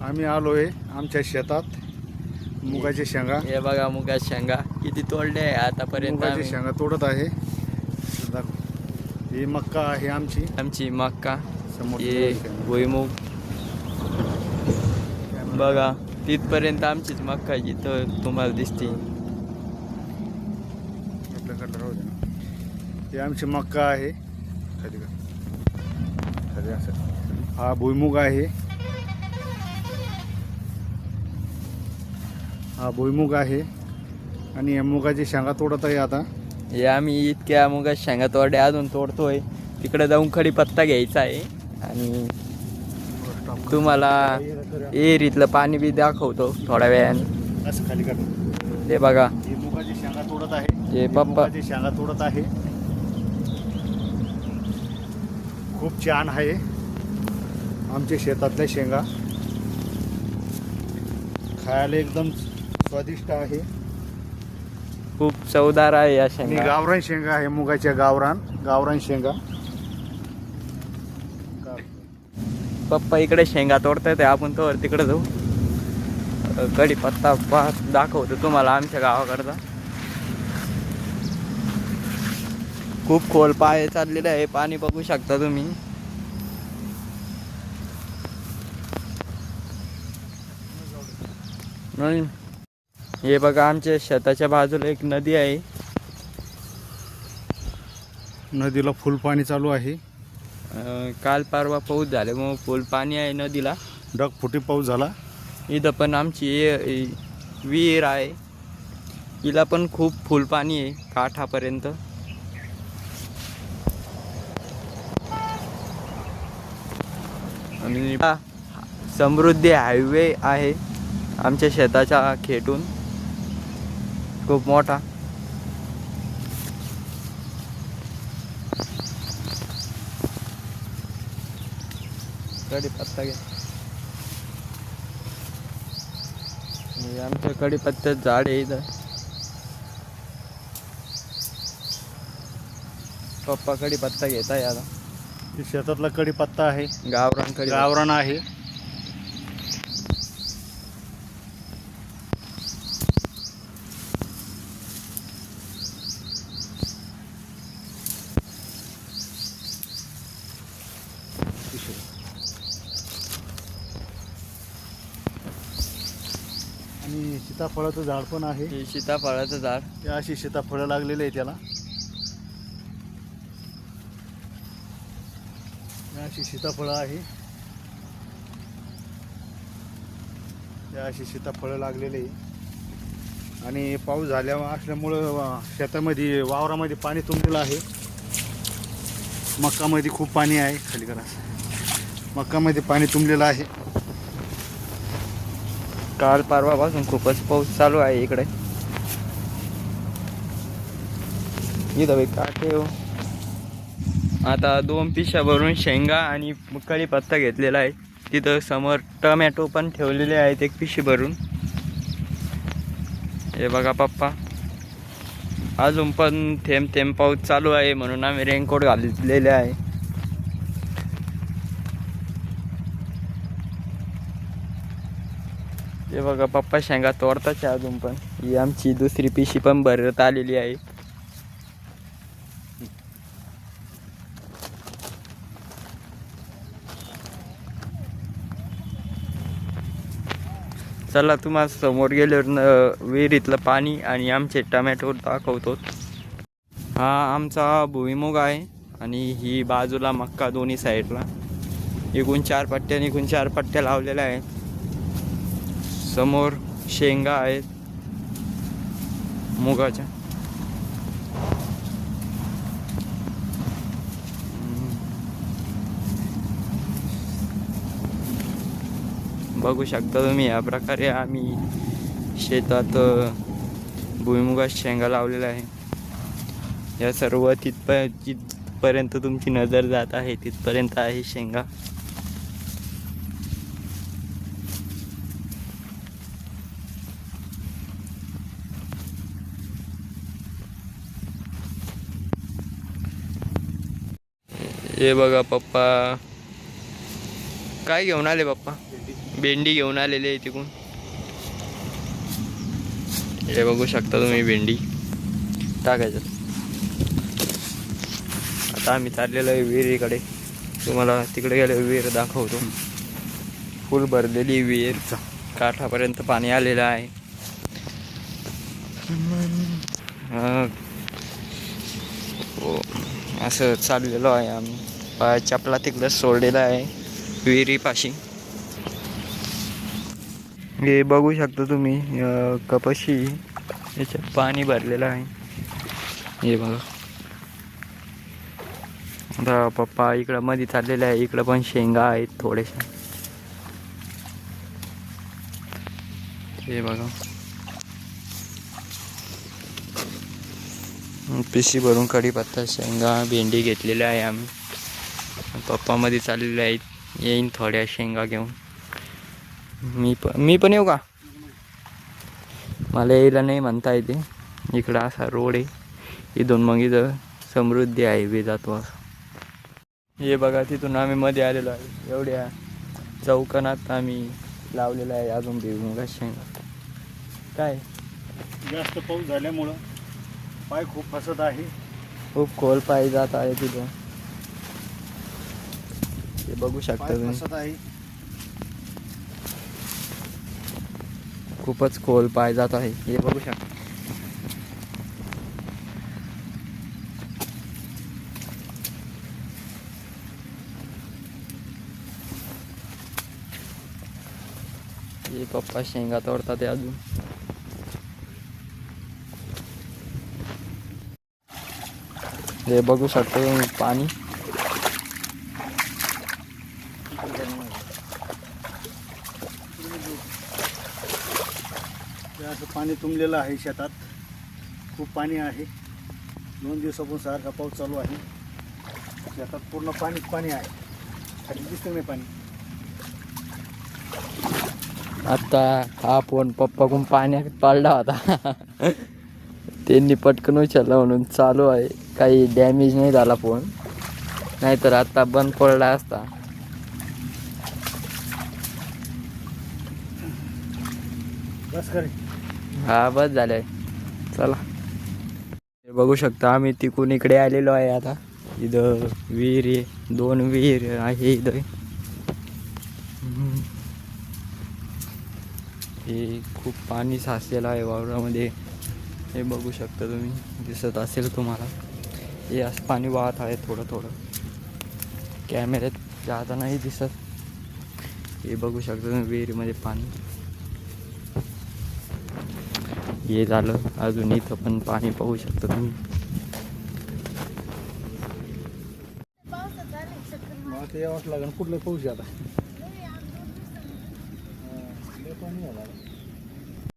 आम्ही आलो आहे आमच्या शेतात. मुगाच्या शेंगा. हे बघा मुगा शेंगा. किती तोडले आहे आतापर्यंत आम्ही. शेंगा तोडत आहे. दाखव. ही मक्का आहे आमची. आमची मक्का. समोर हे भुईमुग. बघा तिथपर्यंत आमचीच मक्का जिथं तुम्हाला दिसते. आपल्याकडे राहू दे ना. ही आमची मक्का आहे. खाली कर. खाली असं. हा भुईमुग आहे. हा भुईमुग आहे. आणि या मुगाची शेंगा तोडत आहे आता. हे आम्ही इतक्या मुगा शेंगा तोडल्या अजून तोडतोय. तिकडे जाऊन खडी पत्ता घ्यायचा आहे. आणि तुम्हाला एरीतलं पाणी बी दाखवतो थोड्या वेळाने. असं खाली ते बघा. ही मुगाची शेंगा तोडत आहे. हे ही पप्पा. शेंगा तोडत आहे. खूप छान आहे. आमच्या शेतातल्या शेंगा. खायला एकदम स्वादिष्ट आहे. खूप चवदार आहे या आणि शेंगा. गावरान शेंगा आहे मुगाच्या गावरान गावरान शेंगा. पप्पा इकडे शेंगा तोडतायत आपण तर तिकडे जाऊ. कडी पत्ता पाहत दाखवतो तुम्हाला आमच्या गावाकडचा. खूप खोल पाय चाललेले आहे पाणी बघू शकता तुम्ही. नाही. हे बघा आमच्या शेताच्या बाजूला एक नदी आहे. नदीला फुल पाणी चालू आहे. अं, काल परवा पाऊस झाल्यामुळं फुल पाणी आहे नदीला. ढगफुटी पाऊस झाला. इथं पण आमची विहीर आहे. हिला पण खूप फुल पाणी आहे काठापर्यंत. आणि हा समृद्धी हायवे आहे आमच्या शेताच्या खेटून. खूप मोठा. कढीपत्ता घ्या आमच्या कडीपत्त्यात झाड आहे इथं. पप्पा कडीपत्ता घेत आहे आता. हे शेतातला कडीपत्ता आहे. गावरान कडी गावरान आहे आणि सीताफळाचं झाड पण आहे. हे सीताफळाचं झाड. अशी सीताफळं लागलेली आहे त्याला. हे अशी सीताफळं आहे. या अशी सीताफळं लागलेली आहे. आणि पाऊस झाल्या असल्यामुळं वा- शेतामध्ये वावरामध्ये पाणी तुंबलेलं आहे. मक्कामध्ये खूप पाणी आहे. खाली करा. मक्कामध्ये पाणी तुंबलेलं आहे. काल परवापासून खूपच पाऊस चालू आहे इकडे. इथं का ठेव. आता दोन पिशा भरून शेंगा आणि कढीपत्ता घेतलेला आहे. तिथं समोर टमॅटो पण ठेवलेले आहेत एक पिशी भरून. हे बघा पप्पा. अजून पण थेंब थेंब पाऊस चालू आहे म्हणून आम्ही रेनकोट घातलेले आहे. हे बघा पप्पा शेंगा तोडताच आहे अजून पण. ही आमची दुसरी पिशी पण भरत आलेली आहे. चला तुम्हाला समोर गेल्यावर विहिरीतलं पाणी आणि आमचे टमॅटो दाखवतो. हा आमचा भुईमुग आहे आणि ही बाजूला मक्का दोन्ही साईडला एकूण चार पट्ट्या आणि चार पट्ट्या लावलेल्या आहेत. समोर शेंगा आहेत. मुगाच्या. बघू शकता तुम्ही या प्रकारे आम्ही शेतात भुईमुगात शेंगा लावलेला आहे या सर्व तिथप जिथपर्यंत तुमची नजर जात आहे तिथपर्यंत आहे शेंगा. हे बघा पप्पा. काय घेऊन आले पप्पा? भेंडी घेऊन आलेली आहे तिकून हे बघू शकता तुम्ही भेंडी. टाकायचं. आता आम्ही चाललेलो आहे विहिरीकडे. तुम्हाला तिकडे गेले विहीर दाखवतो. फुल भरलेली विहीर. काठापर्यंत पाणी आलेलं आहे. हो, असं चाललेलो आहे आम्ही. चपला तिकडं सोडलेला आहे. विहिरीपाशी हे बघू शकता तुम्ही कपाशी याच्यात पाणी भरलेलं आहे. हे बघा. आता पप्पा इकडं मध्ये चाललेले आहे इकडं पण शेंगा आहेत थोड्याशा. हे बघा. पिशी भरून कढीपत्ता शेंगा भेंडी घेतलेल्या आहे आम्ही. पप्पा मध्ये चाललेले आहेत. येईन थोड्या शेंगा घेऊन. मी पण मी पण येऊ का? मला यायला नाही म्हणता येते. इकडं असा रोड आहे. इथून मग इथं समृद्धी हायवे जातो असं हे बघा तिथून आम्ही मध्ये आलेलो आहे. एवढ्या चौकानात आम्ही लावलेलं आहे अजून भुईमुगा शेंगा. काय? जास्त पाऊस झाल्यामुळं पाय खूप फसत आहे. खूप खोल पाय जात आहे तिथं. हे बघू शकता तुम्ही. खूपच खोल पाय जात आहे. हे बघू शकता. हे पप्पा शेंगा तोडतात अजून. हे बघू शकतो पाणी ते असं पाणी तुंबलेलं आहे शेतात. खूप पाणी आहे. दोन दिवसापासून सारखा पाऊस चालू आहे. शेतात पूर्ण पाणीच पाणी आहे. खाली दिसतं नाही पाणी. आता हा फोन पप्पाकडून पाण्यात पडला होता. त्यांनी पटकन उचलला म्हणून चालू आहे. काही डॅमेज नाही झाला फोन नाहीतर आता बंद पडला असता. बस करे. हा बस झालंय. चला. हे बघू शकता आम्ही तिकून इकडे आलेलो आहे आता. इथं विहीर आहे दोन विहीर आहे इथं. हे खूप पाणी साचलेलं आहे वावरामध्ये. हे बघू शकता तुम्ही दिसत असेल तुम्हाला. हे असं पाणी वाहत आहे थोडं थोडं. कॅमेऱ्यात जाता नाही दिसत. हे बघू शकता तुम्ही विहिरीमध्ये पाणी. हे झालं. अजून इथं पण पाणी पाहू शकता तुम्ही. कुठलं पाऊस आता?